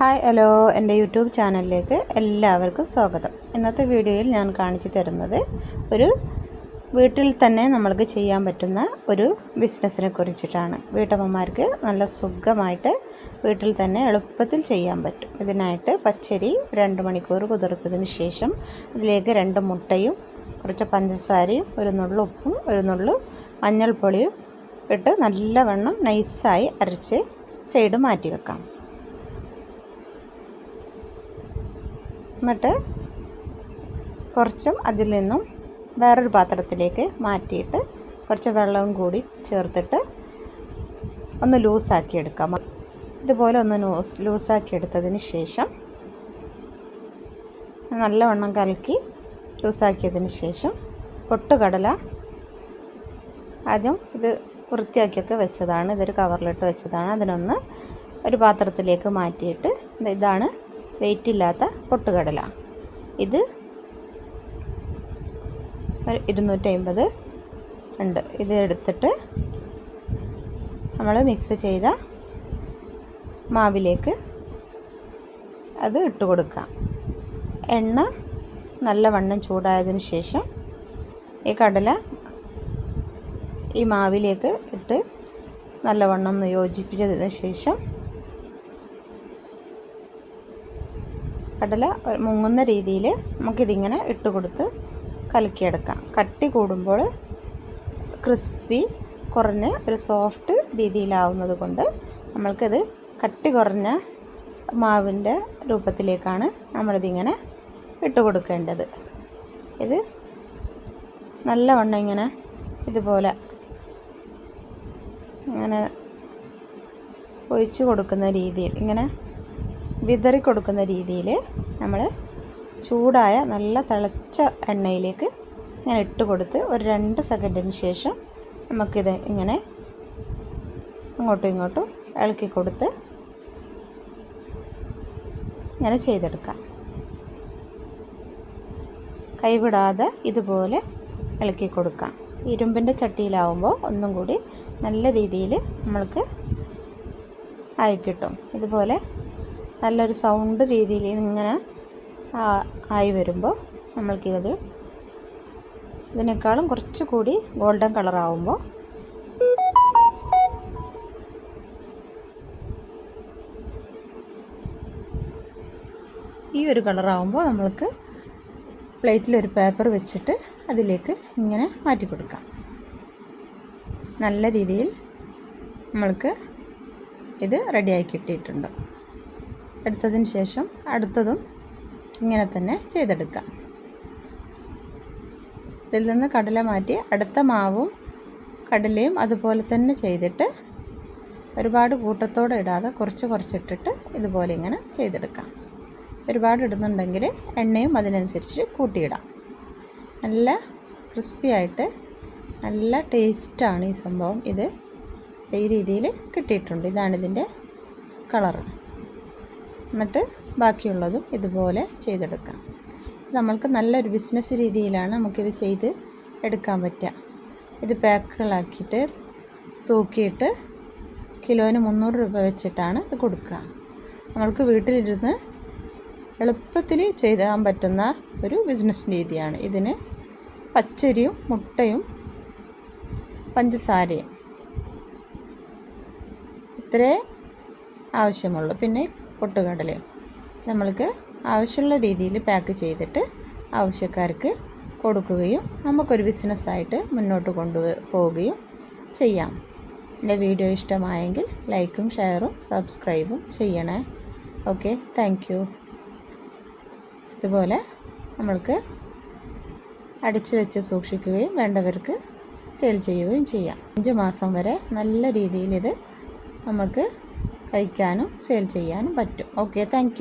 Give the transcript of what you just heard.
Hi hello. എന്റെ YouTube ചാനലിലേക്ക് എല്ലാവർക്കും സ്വാഗതം. ഇന്നത്തെ വീഡിയോയിൽ ഞാൻ കാണിച്ചു തരുന്നത് ഒരു വീട്ടിൽ തന്നെ നമ്മൾക്ക് ചെയ്യാൻ പറ്റുന്ന ഒരു ബിസിനസ്സിനെ കുറിച്ചിട്ടാണ്. വീട്ടമ്മമാർക്ക് നല്ല സുഖമായിട്ട് വീട്ടിൽ തന്നെ എളുപ്പത്തിൽ ചെയ്യാൻ പറ്റും. ഇതിനായിട്ട് പച്ചരി രണ്ട് മണിക്കൂർ കുതിർത്തതിന് ശേഷം ഇതിലേക്ക് രണ്ട് മുട്ടയും കുറച്ച് പഞ്ചസാരയും ഒരു നുള്ളു ഉപ്പും ഒരു നുള്ളു മഞ്ഞൾപ്പൊടിയും ഇട്ട് നല്ലവണ്ണം നൈസായി അരച്ച് സൈഡ് മാറ്റി വെക്കാം. എന്നിട്ട് കുറച്ചും അതിൽ നിന്നും വേറൊരു പാത്രത്തിലേക്ക് മാറ്റിയിട്ട് കുറച്ച് വെള്ളവും കൂടി ചേർത്തിട്ട് ഒന്ന് ലൂസാക്കി എടുക്കാം. ഇതുപോലെ ഒന്ന് ലൂസ് ലൂസാക്കി എടുത്തതിന് ശേഷം നല്ലവണ്ണം കലക്കി ലൂസാക്കിയതിന് ശേഷം പൊട്ടുകടല ആദ്യം ഇത് വൃത്തിയാക്കിയൊക്കെ വെച്ചതാണ്. ഇതൊരു കവറിലിട്ട് വെച്ചതാണ്. അതിനൊന്ന് ഒരു പാത്രത്തിലേക്ക് മാറ്റിയിട്ട് ഇതാണ് വെയിറ്റ് ഇല്ലാത്ത പൊട്ടുകടല. ഇത് ഒരു ഇരുന്നൂറ്റമ്പത് ഉണ്ട്. ഇത് എടുത്തിട്ട് നമ്മൾ മിക്സ് ചെയ്ത മാവിലേക്ക് അത് ഇട്ട് കൊടുക്കാം എണ്ണ നല്ലവണ്ണം ചൂടായതിന് ശേഷം ഈ കടല ഈ മാവിലേക്ക് ഇട്ട് നല്ലവണ്ണം ഒന്ന് യോജിപ്പിച്ചതിന് ശേഷം കടല മുങ്ങുന്ന രീതിയിൽ നമുക്കിതിങ്ങനെ ഇട്ട് കൊടുത്ത് കലക്കിയെടുക്കാം. കട്ടി കൂടുമ്പോൾ ക്രിസ്പി കുറഞ്ഞ് ഒരു സോഫ്റ്റ് രീതിയിലാവുന്നത് കൊണ്ട് നമ്മൾക്കിത് കട്ടി കുറഞ്ഞ മാവിന്റെ രൂപത്തിലേക്കാണ് നമ്മളിതിങ്ങനെ ഇട്ട് കൊടുക്കേണ്ടത്. ഇത് നല്ലവണ്ണം ഇങ്ങനെ ഇതുപോലെ ഇങ്ങനെ ഒഴിച്ചു കൊടുക്കുന്ന രീതിയിൽ ഇങ്ങനെ വിതറി കൊടുക്കുന്ന രീതിയിൽ നമ്മൾ ചൂടായ നല്ല തിളച്ച എണ്ണയിലേക്ക് ഇങ്ങനെ ഇട്ട് കൊടുത്ത് ഒരു രണ്ട് സെക്കൻഡിന് ശേഷം നമുക്കിത് ഇങ്ങനെ അങ്ങോട്ടും ഇങ്ങോട്ടും ഇളക്കി കൊടുത്ത് ഇങ്ങനെ ചെയ്തെടുക്കാം. കൈവിടാതെ ഇതുപോലെ ഇളക്കി കൊടുക്കാം. ഇരുമ്പിന്റെ ചട്ടിയിലാവുമ്പോൾ ഒന്നും കൂടി നല്ല രീതിയിൽ നമ്മൾക്ക് ആയി കിട്ടും. ഇതുപോലെ നല്ലൊരു സൗണ്ട് രീതിയിൽ ഇങ്ങനെ ആയി വരുമ്പോൾ നമ്മൾക്കിത് ഇതിനേക്കാളും കുറച്ചുകൂടി ഗോൾഡൻ കളറാവുമ്പോൾ ഈ ഒരു കളറാവുമ്പോൾ നമ്മൾക്ക് പ്ലേറ്റിലൊരു പേപ്പർ വെച്ചിട്ട് അതിലേക്ക് ഇങ്ങനെ മാറ്റി കൊടുക്കാം. നല്ല രീതിയിൽ നമ്മൾക്ക് ഇത് റെഡിയായി കിട്ടിയിട്ടുണ്ട്. എടുത്തതിന് ശേഷം അടുത്തതും ഇങ്ങനെ തന്നെ ചെയ്തെടുക്കാം. ഇതിൽ നിന്ന് കടല മാറ്റി അടുത്ത മാവും കടലയും അതുപോലെ തന്നെ ചെയ്തിട്ട് ഒരുപാട് കൂട്ടത്തോടെ ഇടാതെ കുറച്ച് കുറച്ചിട്ടിട്ട് ഇതുപോലെ ഇങ്ങനെ ചെയ്തെടുക്കാം. ഒരുപാട് ഇടുന്നുണ്ടെങ്കിൽ എണ്ണയും അതിനനുസരിച്ച് കൂട്ടിയിടാം. നല്ല ക്രിസ്പി ആയിട്ട് നല്ല ടേസ്റ്റാണ് ഈ സംഭവം. ഇത് ഈ രീതിയിൽ കിട്ടിയിട്ടുണ്ട്. ഇതാണിതിന്റെ കളറ്. എന്നിട്ട് ബാക്കിയുള്ളതും ഇതുപോലെ ചെയ്തെടുക്കാം. നമ്മൾക്ക് നല്ലൊരു ബിസിനസ് രീതിയിലാണ് നമുക്കിത് ചെയ്ത് എടുക്കാൻ പറ്റുക. ഇത് പാക്കുകളാക്കിയിട്ട് തൂക്കിയിട്ട് കിലോന് മുന്നൂറ് രൂപ വെച്ചിട്ടാണ് ഇത് കൊടുക്കുക. നമ്മൾക്ക് വീട്ടിലിരുന്ന് എളുപ്പത്തിൽ ചെയ്താൻ പറ്റുന്ന ഒരു ബിസിനസ് രീതിയാണ്. ഇതിന് പച്ചരിയും മുട്ടയും പഞ്ചസാരയും ഇത്രേ ആവശ്യമുള്ളൂ. പിന്നെ പൊട്ടുകടലയും നമ്മൾക്ക് ആവശ്യമുള്ള രീതിയിൽ പാക്ക് ചെയ്തിട്ട് ആവശ്യക്കാർക്ക് കൊടുക്കുകയും നമുക്കൊരു ബിസിനസ്സായിട്ട് മുന്നോട്ട് കൊണ്ടു പോവുകയും ചെയ്യാം. എന്റെ വീഡിയോ ഇഷ്ടമായെങ്കിൽ ലൈക്കും ഷെയറും സബ്സ്ക്രൈബും ചെയ്യണേ. ഓക്കെ താങ്ക് ഇതുപോലെ നമ്മൾക്ക് അടിച്ചു വെച്ച് സൂക്ഷിക്കുകയും വേണ്ടവർക്ക് സെയിൽ ചെയ്യുകയും ചെയ്യാം. അഞ്ച് മാസം വരെ നല്ല രീതിയിൽ ഇത് നമുക്ക് കഴിക്കാനും സെയിൽ ചെയ്യാനും പറ്റും. Okay thank